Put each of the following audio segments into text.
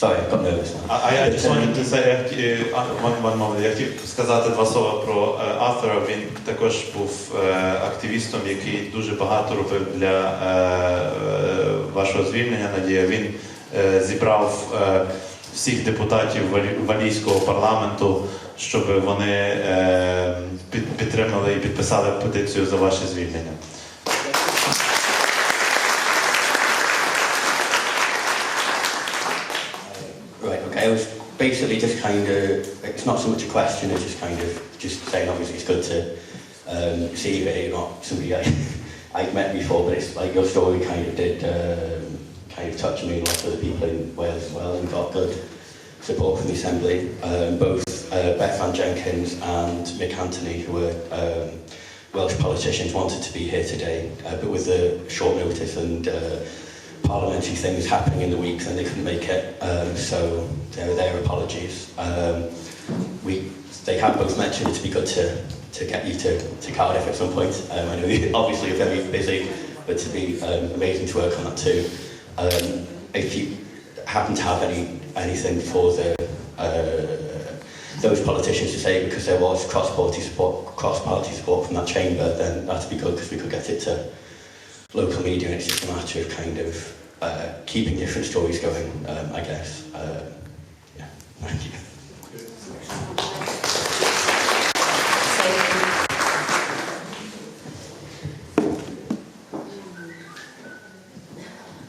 Sorry, nervous now. I, I just wanted to say, е, one, one moment. я хотів сказати два слова про е, Артура. Він також був е, активістом, який дуже багато робив для вашого звільнення. Надія. Він зібрав всіх депутатів валі- валійського парламенту, щоб вони під, підтримали і підписали петицію за ваше звільнення. it was basically just kind of, it's not so much a question, it's just kind of just saying obviously it's good to um, see that you're not somebody I, I've met before, but it's like your story kind of did um, kind of touch me and lots of the people in Wales as well and got good support from the Assembly. Um, both uh, Beth Van Jenkins and Mick Anthony, who were um, Welsh politicians, wanted to be here today, uh, but with the short notice and uh, parliamentary things happening in the week, and they couldn't make it. Um, so their, their apologies. Um, we, they have both mentioned it'd be good to, to get you to, to Cardiff at some point. Um, I know you obviously you're very busy, but to be um, amazing to work on that too. Um, if you happen to have any anything for the uh, those politicians to say, because there was cross-party support, cross-party support from that chamber, then that'd be good because we could get it to local media, and it's just a matter of kind of uh, keeping different stories going, um, I guess. Uh, yeah, thank you.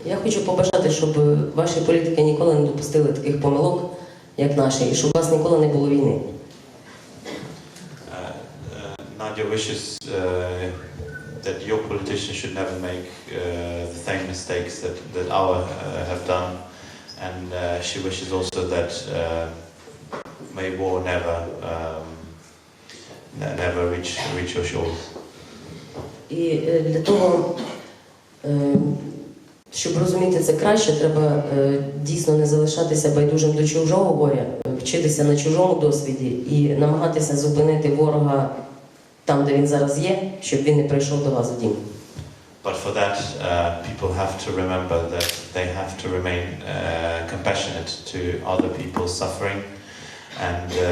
Я хочу побажати, щоб ваші політики ніколи не допустили таких помилок, як наші, і щоб у вас ніколи не було війни. Uh, uh, wishes uh, that your politicians should never make uh, the same mistakes that, that our uh, have done. And uh, she wishes also that uh, may war never um, never reach reach your shores. І е, для того, е, щоб розуміти це краще, треба е, дійсно не залишатися байдужим до чужого горя, е, вчитися на чужому досвіді і намагатися зупинити ворога там, де він зараз є, щоб він не прийшов до вас в дім. But for that, uh, people have to remember that they have to remain uh, compassionate to other people's suffering, and uh,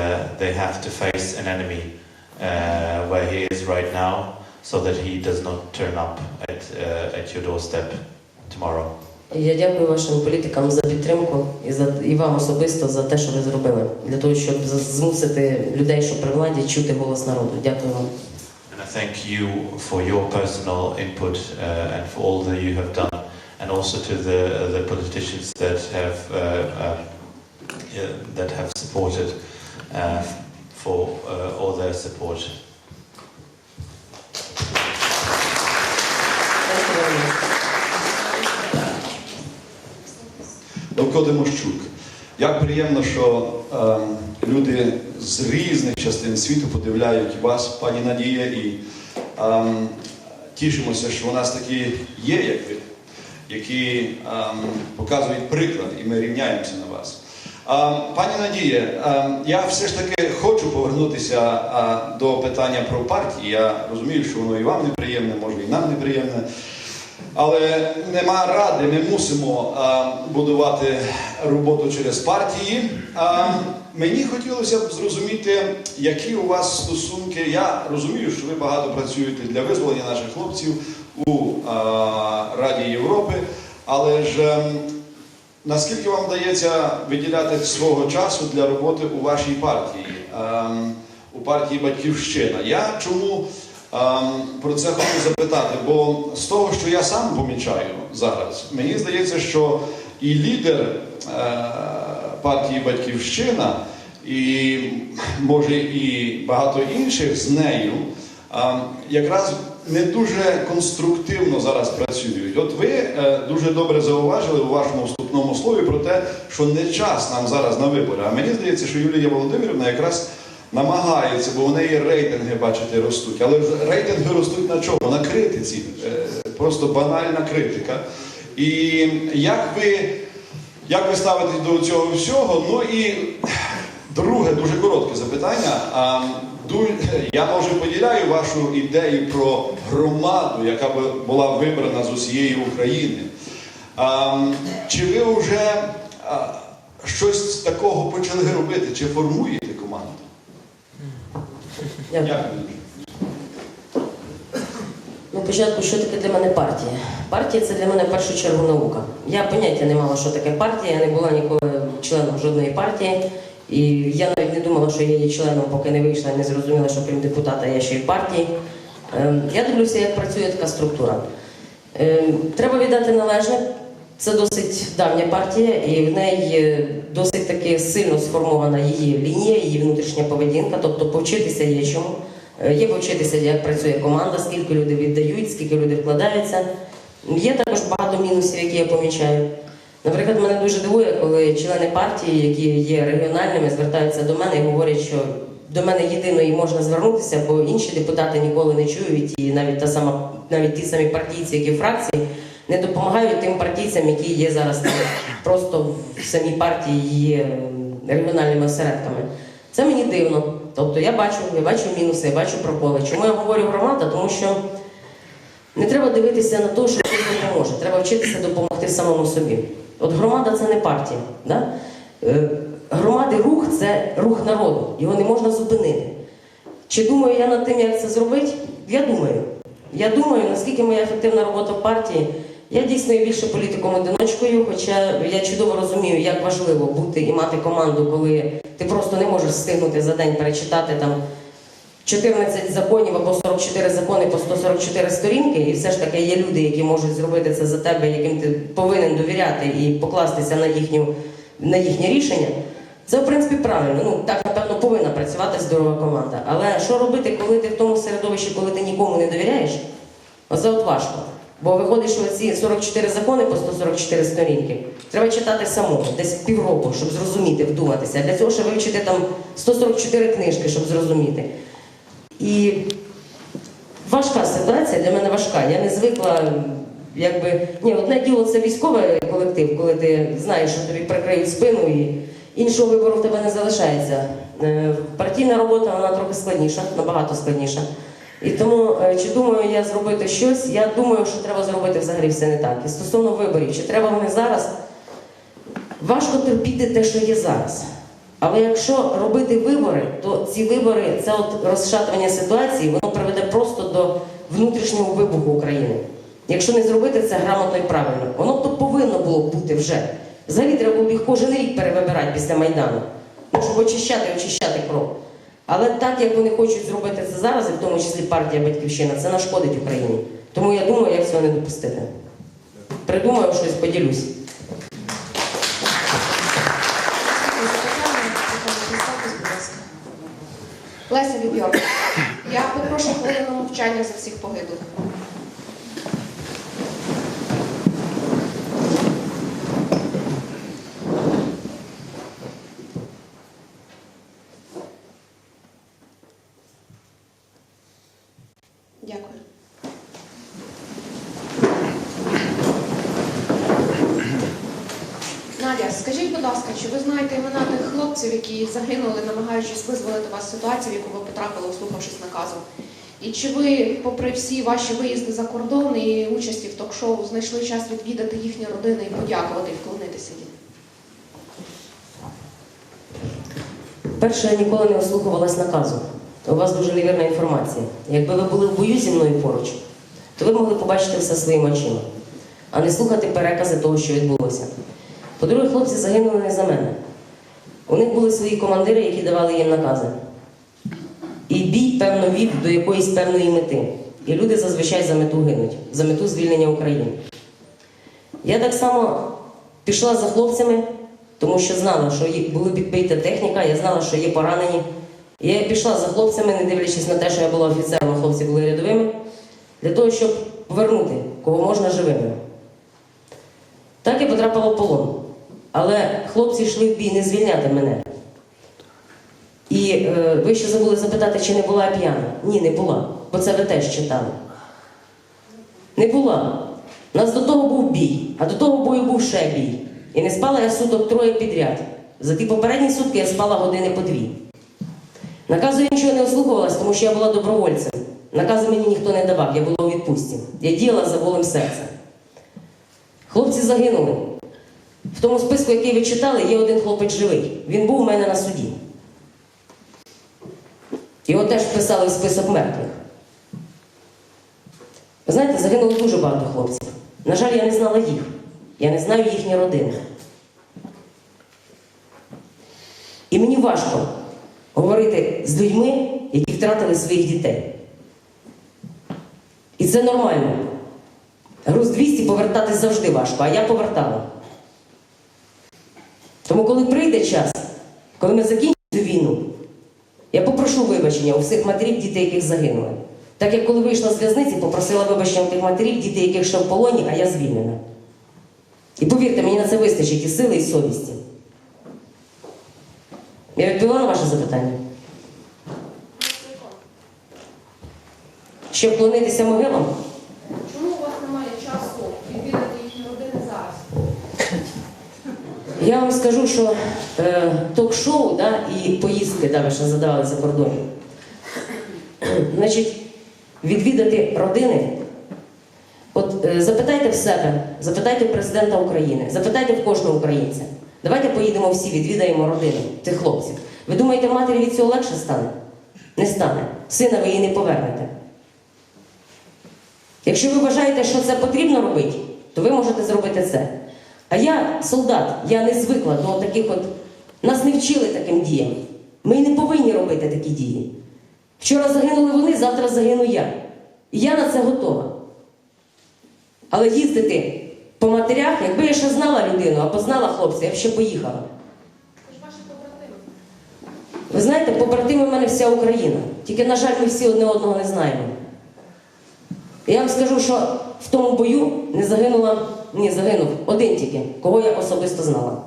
they have to face an enemy uh, where he is right now, so that he does not turn up at uh, at your doorstep tomorrow. Я дякую вашим політикам за підтримку і за і вам особисто за те, що ви зробили, для того, щоб змусити людей, що при владі, чути голос народу. Dякую вам. And I thank you for your personal input uh, and for all that you have done, and also to the the politicians that have uh, um, yeah, that have supported uh, for uh, all their support. Дякую вам. Левко Демощук. Як приємно, що е, люди з різних частин світу подивляють вас, пані Надія, і е, тішимося, що у нас такі є, як ви, які е, показують приклад, і ми рівняємося на вас. Е, пані Надія, е, я все ж таки хочу повернутися е, до питання про партії. Я розумію, що воно і вам неприємне, може і нам неприємне. Але нема ради, ми мусимо а, будувати роботу через партії. А, мені хотілося б зрозуміти, які у вас стосунки. Я розумію, що ви багато працюєте для визволення наших хлопців у а, Раді Європи, але ж ем, наскільки вам вдається виділяти свого часу для роботи у вашій партії, ем, у партії Батьківщина? Я чому про це хочу запитати? Бо з того, що я сам помічаю зараз, мені здається, що і лідер е, партії Батьківщина, і може і багато інших з нею ем, якраз не дуже конструктивно зараз працюють. От ви е, дуже добре зауважили у вашому вступному слові про те, що не час нам зараз на вибори. А мені здається, що Юлія Володимирівна якраз намагається, бо у неї рейтинги, бачите, ростуть. Але рейтинги ростуть на чому? На критиці. Е, Просто банальна критика. І як ви, як ви ставитесь до цього всього? Ну і Друге, дуже коротке запитання. Я може поділяю вашу ідею про громаду, яка би була вибрана з усієї України. Чи ви вже щось такого почали робити? Чи формуєте команду? Дякую. Ну, спочатку, що таке для мене партія? Партія це для мене в першу чергу наука. Я поняття не мала, що таке партія, я не була ніколи членом жодної партії. І я навіть не думала, що я є членом, поки не вийшла не зрозуміла, що крім депутата я ще й партії. Ем, Я дивлюся, як працює така структура. Ем, Треба віддати належне. Це досить давня партія, і в неї досить таки сильно сформована її лінія, її внутрішня поведінка, тобто повчитися є чому. Е, Є повчитися, як працює команда, скільки люди віддають, скільки люди вкладаються. Є також багато мінусів, які я помічаю. Наприклад, мене дуже дивує, коли члени партії, які є регіональними, звертаються до мене і говорять, що до мене єдиної можна звернутися, бо інші депутати ніколи не чують, і навіть та сама, навіть ті самі партійці, які фракції, не допомагають тим партійцям, які є зараз там, просто в самій партії є ем, регіональними осередками. Це мені дивно. Тобто я бачу, я бачу мінуси, я бачу проколи. Чому я говорю громада? Тому що не треба дивитися на те, що хтось допоможе. Треба вчитися допомогти самому собі. От громада це не партія. Да? Е, Громади рух це рух народу. Його не можна зупинити. Чи думаю я над тим, як це зробити? Я думаю. Я думаю, наскільки моя ефективна робота в партії. Я дійсно є більше політиком одиночкою, хоча я чудово розумію, як важливо бути і мати команду, коли ти просто не можеш встигнути за день перечитати там 14 законів або 44 закони по 144 сторінки, і все ж таки є люди, які можуть зробити це за тебе, яким ти повинен довіряти і покластися на їхню на їхнє рішення. Це в принципі правильно. Ну так напевно повинна працювати здорова команда. Але що робити, коли ти в тому середовищі, коли ти нікому не довіряєш? Оце от важко. Бо виходить, що ці 44 закони по 144 сторінки треба читати самому, десь півроку, щоб зрозуміти, вдуматися. Для цього ще вивчити там 144 книжки, щоб зрозуміти. І важка ситуація для мене важка. Я не звикла, якби ні, одне діло це військовий колектив, коли ти знаєш, що тобі прикриють спину і іншого вибору в тебе не залишається. Е, Партійна робота вона трохи складніша, набагато складніша. І тому, е, чи думаю я зробити щось, я думаю, що треба зробити взагалі все не так. І стосовно виборів, чи треба вони зараз, важко терпіти те, що є зараз. Але якщо робити вибори, то ці вибори це от розшатування ситуації, воно приведе просто до внутрішнього вибуху України. Якщо не зробити це грамотно і правильно, воно то повинно було бути вже. Взагалі треба було їх кожен рік перевибирати після Майдану, ну, щоб очищати очищати кров. Але так як вони хочуть зробити це зараз, і в тому числі партія Батьківщина, це нашкодить Україні. Тому я думаю, як цього не допустити. Придумаю щось, поділюсь. Леся Бібьор. Я попрошу хвилину мовчання за всіх погиблих. Дякую. Надя, скажіть, будь ласка, чи ви знаєте імена тих хлопців, які загинули, намагаючись визволити вас з ситуації, в яку ви потрапили, услухавшись наказу? І чи ви, попри всі ваші виїзди за кордон і участі в ток-шоу, знайшли час відвідати їхні родини і подякувати і вклонитися їм? Перше, я ніколи не ослухувалась наказу. У вас дуже невірна інформація. Якби ви були в бою зі мною поруч, то ви могли побачити все своїми очима, а не слухати перекази того, що відбулося. По-друге, хлопці загинули не за мене. У них були свої командири, які давали їм накази. І бій, певно, вів до якоїсь певної мети. І люди зазвичай за мету гинуть, за мету звільнення України. Я так само пішла за хлопцями, тому що знала, що була підбита техніка, я знала, що є поранені. І я пішла за хлопцями, не дивлячись на те, що я була офіцером, а хлопці були рядовими, для того, щоб повернути, кого можна живими. Так я потрапила в полон. Але хлопці йшли в бій не звільняти мене. І е, ви ще забули запитати, чи не була я п'яна. Ні, не була, бо це ви теж читали. Не була. У нас до того був бій, а до того бою був ще бій. І не спала я суток троє підряд. За ті попередні сутки я спала години по дві. Наказу я нічого не ослухувалась, тому що я була добровольцем. Накази мені ніхто не давав, я була у відпустці. Я діяла за волем серця. Хлопці загинули. В тому списку, який ви читали, є один хлопець живий. Він був у мене на суді. Його теж вписали в список мертвих. Ви знаєте, загинуло дуже багато хлопців. На жаль, я не знала їх. Я не знаю їхні родини. І мені важко говорити з людьми, які втратили своїх дітей. І це нормально. Груз 200 повертати завжди важко, а я повертала. Тому, коли прийде час, коли ми закінчимо цю війну, я попрошу вибачення у всіх матерів, дітей, яких загинули. Так як коли вийшла з в'язниці, попросила вибачення у тих матерів, дітей, яких ще в полоні, а я звільнена. І повірте, мені на це вистачить і сили, і совісті. Я відповіла на ваше запитання? Ще вклонитися могилам? Чому у вас немає часу відвідати їхні родини зараз? Я вам скажу, що е, ток-шоу да, і поїздки, да, ви ще задавали за кордон. Значить, відвідати родини. От е, запитайте в себе, запитайте в президента України, запитайте в кожного українця. Давайте поїдемо всі, відвідаємо родину тих хлопців. Ви думаєте, матері від цього легше стане? Не стане. Сина ви її не повернете. Якщо ви вважаєте, що це потрібно робити, то ви можете зробити це. А я солдат, я не звикла до таких от. Нас не вчили таким діям. Ми не повинні робити такі дії. Вчора загинули вони, завтра загину я. І я на це готова. Але їздити по матерях, якби я ще знала людину або знала хлопця, я б ще поїхала. Ви знаєте, побратими в мене вся Україна. Тільки, на жаль, ми всі одне одного не знаємо. Я вам скажу, що в тому бою не загинула, ні, загинув один тільки, кого я особисто знала.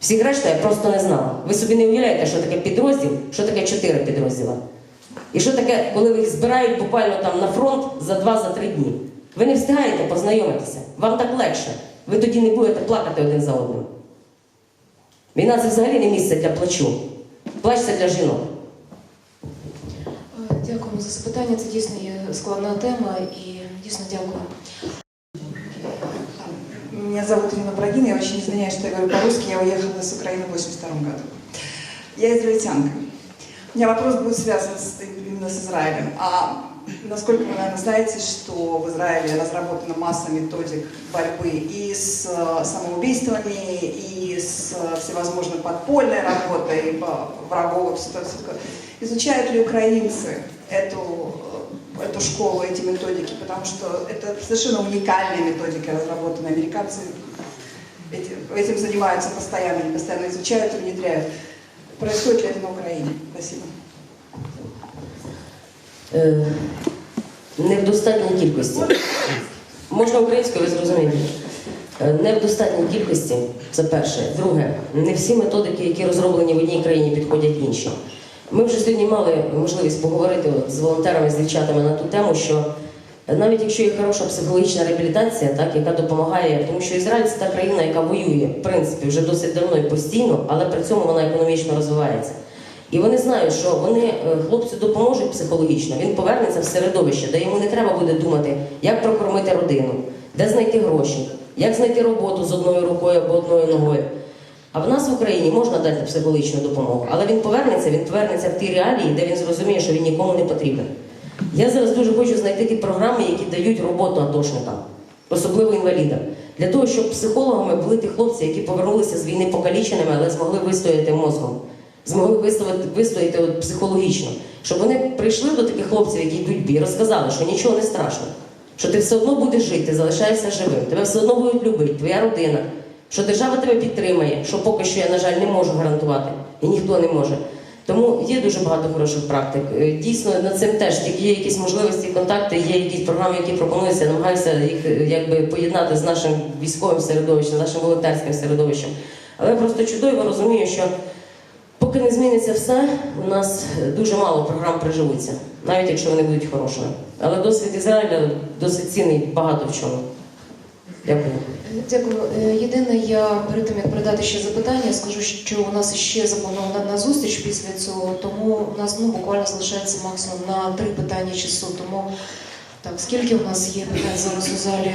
Всіх решта я просто не знала. Ви собі не уявляєте, що таке підрозділ, що таке чотири підрозділа. І що таке, коли їх збирають буквально там на фронт за два-за три дні. Ви не встигаєте познайомитися. Вам так легше. Ви тоді не будете плакати один за одним. Війна це взагалі не місце для плачу. Плач це для жінок. Е, Дякуємо за запитання. Це дійсно є складна тема і дійсно дякую. Меня зовут Ирина Брагина, я очень извиняюсь, что я говорю по-русски, я уехала с Украины в 82 году. Я израильтянка. У меня вопрос будет связан с, именно с Израилем. А насколько вы, наверное, знаете, что в Израиле разработана масса методик борьбы и с э, самоубийствами, и с э, всевозможной подпольной работой врагов, всё такое. Изучают ли украинцы эту э, эту школу, эти методики, потому что это совершенно уникальные методики, разработанные американцы. эти- этим занимаются постоянно, они постоянно изучают и внедряют. Происходит ли это на Украине? Спасибо. Е, не в достатній кількості. Можна українською, ви зрозумієте. Е, Не в достатній кількості, це перше. Друге, не всі методики, які розроблені в одній країні, підходять іншим. Ми вже сьогодні мали можливість поговорити з волонтерами, з дівчатами на ту тему, що навіть якщо є хороша психологічна реабілітація, так, яка допомагає, тому що Ізраїль це та країна, яка воює, в принципі, вже досить давно і постійно, але при цьому вона економічно розвивається. І вони знають, що вони е, хлопцю допоможуть психологічно. Він повернеться в середовище, де йому не треба буде думати, як прокормити родину, де знайти гроші, як знайти роботу з одною рукою або одною ногою. А в нас в Україні можна дати психологічну допомогу, але він повернеться, він повернеться в ті реалії, де він зрозуміє, що він нікому не потрібен. Я зараз дуже хочу знайти ті програми, які дають роботу атошникам, особливо інвалідам, для того, щоб психологами були ті хлопці, які повернулися з війни покаліченими, але змогли вистояти мозком, змогли вистояти, вистояти от психологічно, щоб вони прийшли до таких хлопців, які йдуть в бій, розказали, що нічого не страшно, що ти все одно будеш жити, залишаєшся живим, тебе все одно будуть любити, твоя родина, що держава тебе підтримає, що поки що я, на жаль, не можу гарантувати, і ніхто не може. Тому є дуже багато хороших практик. Е, Дійсно, над цим теж як є якісь можливості, контакти, є якісь програми, які пропонуються, намагаюся їх е, якби поєднати з нашим військовим середовищем, з нашим волонтерським середовищем. Але я просто чудово розумію, що поки не зміниться все, у нас е, дуже мало програм приживуться, навіть якщо вони будуть хорошими. Але досвід Ізраїля досить цінний багато в чому. Дякую. Дякую. Е, Єдине, я перед тим як передати ще запитання, скажу, що у нас ще запланована одна зустріч після цього, тому у нас ну буквально залишається максимум на три питання часу. Тому так, скільки у нас є питань зараз у залі?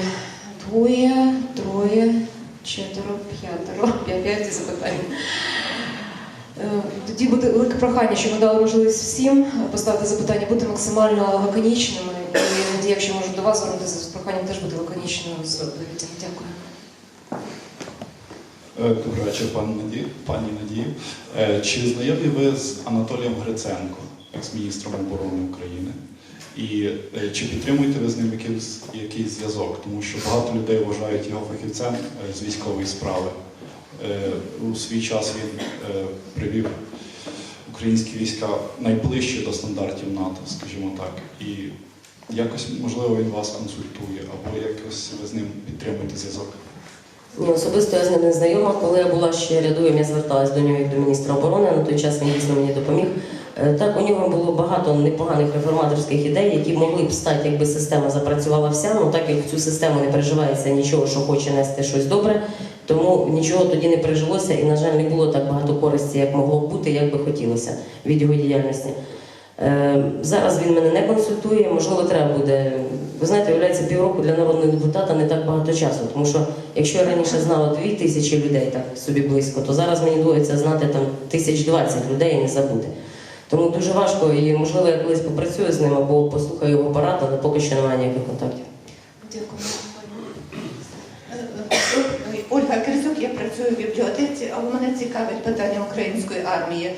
Двоє, троє, четверо, п'ятеро, п'ять запитань. Е, Тоді буде велике прохання, щоб ми дали можливість всім поставити запитання, бути максимально лаконічними. І якщо можу до вас звернутися з проханням, теж бути лаконічною з відповідями. Дякую. Е, Добрий вечір, пані Надію. Е, Чи знайомі ви з Анатолієм Гриценко, екс-міністром оборони України? І е, чи підтримуєте ви з ним якийсь, якийсь зв'язок? Тому що багато людей вважають його фахівцем з військової справи. У свій час він привів українські війська найближче до стандартів НАТО, скажімо так. І якось, можливо, він вас консультує, або якось ви з ним підтримуєте зв'язок. Ні, особисто я з ним не знайома. Коли я була ще рядовим, я зверталась до нього як до міністра оборони. На той час він дійсно мені допоміг. Е, Так, у нього було багато непоганих реформаторських ідей, які могли б стати, якби система запрацювала вся. Ну так як в цю систему не переживається нічого, що хоче нести щось добре, тому нічого тоді не пережилося, і, на жаль, не було так багато користі, як могло б бути, як би хотілося від його діяльності. Е, Зараз він мене не консультує, можливо, треба буде. Ви знаєте, виявляється, півроку для народного депутата не так багато часу. Тому що якщо я раніше знала дві тисячі людей так собі близько, то зараз мені доводиться знати там тисяч двадцять людей і не забути. Тому дуже важко і можливо я колись попрацюю з ним або послухаю його парад, але поки що немає ніяких контактів. Дякую. Ольга Кризюк, я працюю в бібліотеці, але мене цікавить питання української армії.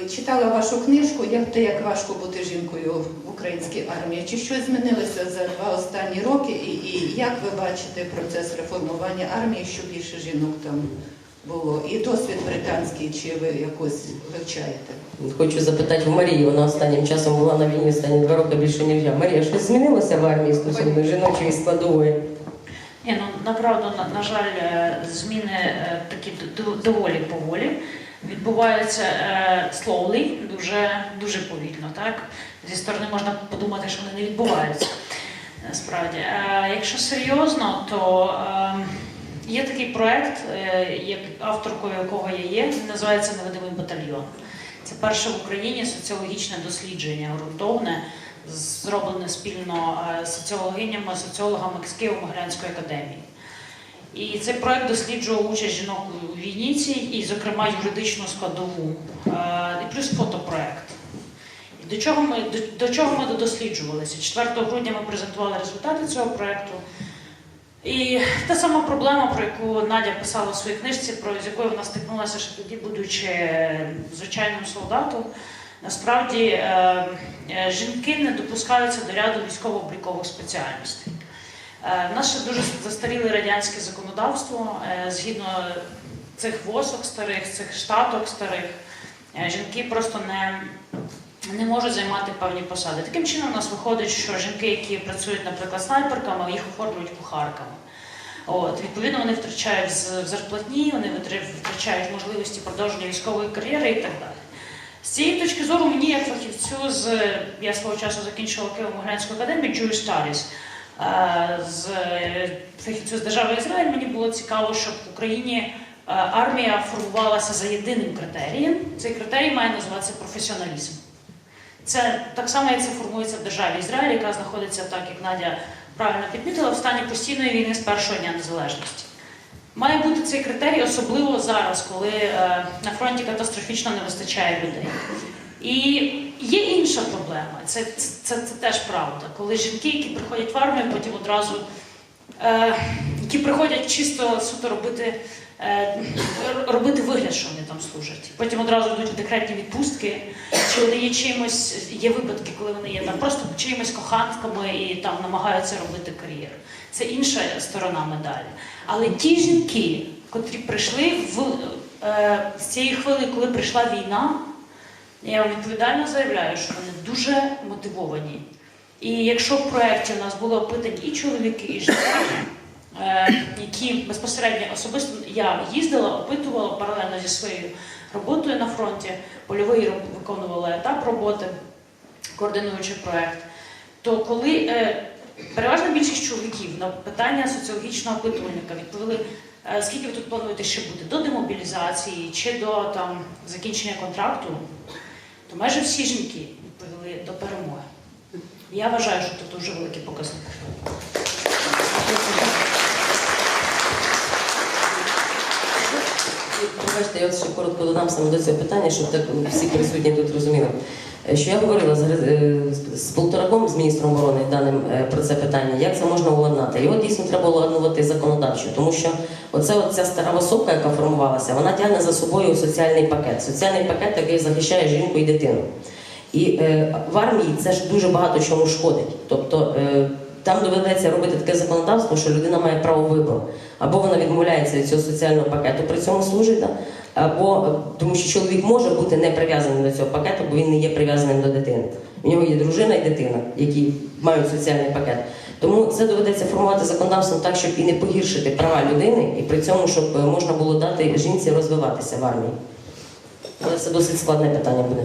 Е, Читала вашу книжку як те, як важко бути жінкою в українській армії. Чи щось змінилося за два останні роки? І, і як ви бачите процес реформування армії, що більше жінок там було? І досвід британський, чи ви якось вивчаєте? Хочу запитати в Марії, вона останнім часом була на війні останні два роки більше ніж я. Марія, щось змінилося в армії стосовно жіночої складової? Ні, ну направду, на, на жаль, е, зміни е, такі доволі поволі. Відбуваються е, slowly, дуже, дуже повільно. Так? Зі сторони можна подумати, що вони не відбуваються. Насправді. Е, якщо серйозно, то е, є такий проект, е, авторкою якого я є, він називається Невидимий батальйон. Це перше в Україні соціологічне дослідження ґрунтовне, зроблене спільно е, соціологинями, соціологами з Києво-Могилянської академії. І цей проект досліджував участь жінок у війні і, зокрема, юридичну складову, е, і плюс фотопроект. До чого ми до, до чого ми досліджувалися? 4 грудня ми презентували результати цього проекту. І та сама проблема, про яку Надя писала у своїй книжці, про з якою вона стикнулася ще тоді, будучи е, звичайним солдатом, насправді е, жінки не допускаються до ряду військово-облікових спеціальностей. Е, В нас ще дуже застаріле радянське законодавство. Е, Згідно цих восок старих, цих штаток старих, е, жінки просто не, не можуть займати певні посади. Таким чином, у нас виходить, що жінки, які працюють, наприклад, снайперками, їх оформлюють кухарками. От, відповідно, вони втрачають в зарплатні, вони втрачають можливості продовження військової кар'єри і так далі. З цієї точки зору, мені, як фахівцю, з я свого часу закінчувала Києво-Могилянську академію Jewish Studies, е, з е, фахівцю з держави Ізраїль, мені було цікаво, щоб в Україні е, армія формувалася за єдиним критерієм. Цей критерій має називатися професіоналізм. Це так само, як це формується в державі Ізраїль, яка знаходиться, так як Надя правильно підмітила, в стані постійної війни з першого дня незалежності. Має бути цей критерій, особливо зараз, коли е, на фронті катастрофічно не вистачає людей. І є інша проблема, це, це, це, це теж правда. Коли жінки, які приходять в армію, потім одразу, е, які приходять чисто суто робити, е, робити вигляд, що вони там служать. Потім одразу йдуть декретні відпустки, чи вони є чимось, є випадки, коли вони є там просто чиїмось коханками і там намагаються робити кар'єру. Це інша сторона медалі. Але ті жінки, котрі прийшли в е, з цієї хвилини, коли прийшла війна, я вам відповідально заявляю, що вони дуже мотивовані. І якщо в проєкті у нас були опитані і чоловіки, і жінки, е, які безпосередньо особисто я їздила, опитувала паралельно зі своєю роботою на фронті, польовий виконувала етап роботи, координуючи проєкт, то коли е, переважна більшість чоловіків на питання соціологічного опитувальника відповіли, е, скільки ви тут плануєте ще бути до демобілізації чи до там, закінчення контракту, то майже всі жінки відповіли до перемоги. Я вважаю, що це дуже великий показник. Пробачте, я ще коротко додам саме до цього питання, щоб так всі присутні тут розуміли. Е, Що я говорила з, е, з Полтораком, з міністром оборони даним е, про це питання, як це можна уладнати? Його дійсно треба уладнувати законодавчо, тому що оце ця стара висока, яка формувалася, вона тягне за собою соціальний пакет. Соціальний пакет, який захищає жінку і дитину. І е, в армії це ж дуже багато чому шкодить. Тобто е, там доведеться робити таке законодавство, що людина має право вибору. Або вона відмовляється від цього соціального пакету, при цьому служить, або е, тому що чоловік може бути не прив'язаний до цього пакету, бо він не є прив'язаним до дитини. У нього є дружина і дитина, які мають соціальний пакет. Тому це доведеться формувати законодавством так, щоб і не погіршити права людини, і при цьому, щоб е, можна було дати жінці розвиватися в армії. Але це досить складне питання буде.